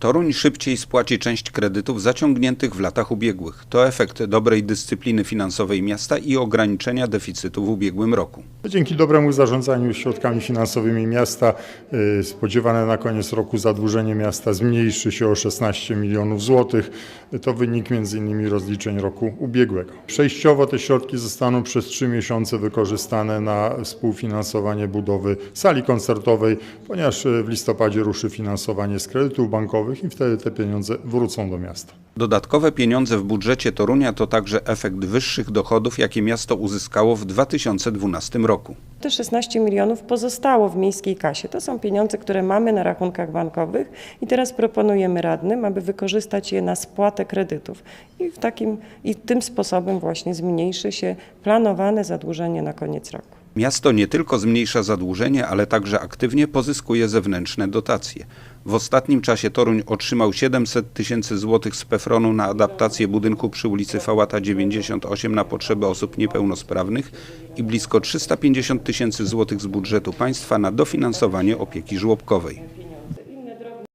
Toruń szybciej spłaci część kredytów zaciągniętych w latach ubiegłych. To efekt dobrej dyscypliny finansowej miasta i ograniczenia deficytu w ubiegłym roku. Dzięki dobremu zarządzaniu środkami finansowymi miasta y, spodziewane na koniec roku zadłużenie miasta zmniejszy się o 16 milionów złotych. To wynik m.in. rozliczeń roku ubiegłego. Przejściowo te środki zostaną przez trzy miesiące wykorzystane na współfinansowanie budowy sali koncertowej, ponieważ y, w listopadzie ruszy finansowanie z kredytów bankowych i wtedy te pieniądze wrócą do miasta. Dodatkowe pieniądze w budżecie Torunia to także efekt wyższych dochodów, jakie miasto uzyskało w 2012 roku. Te 16 milionów pozostało w miejskiej kasie. To są pieniądze, które mamy na rachunkach bankowych i teraz proponujemy radnym, aby wykorzystać je na spłatę kredytów. I, w takim, I tym sposobem właśnie zmniejszy się planowane zadłużenie na koniec roku. Miasto nie tylko zmniejsza zadłużenie, ale także aktywnie pozyskuje zewnętrzne dotacje. W ostatnim czasie Toruń otrzymał 700 tysięcy złotych z PEFRONu na adaptację budynku przy ulicy Fałata 98 na potrzeby osób niepełnosprawnych i blisko 350 tysięcy złotych z budżetu państwa na dofinansowanie opieki żłobkowej.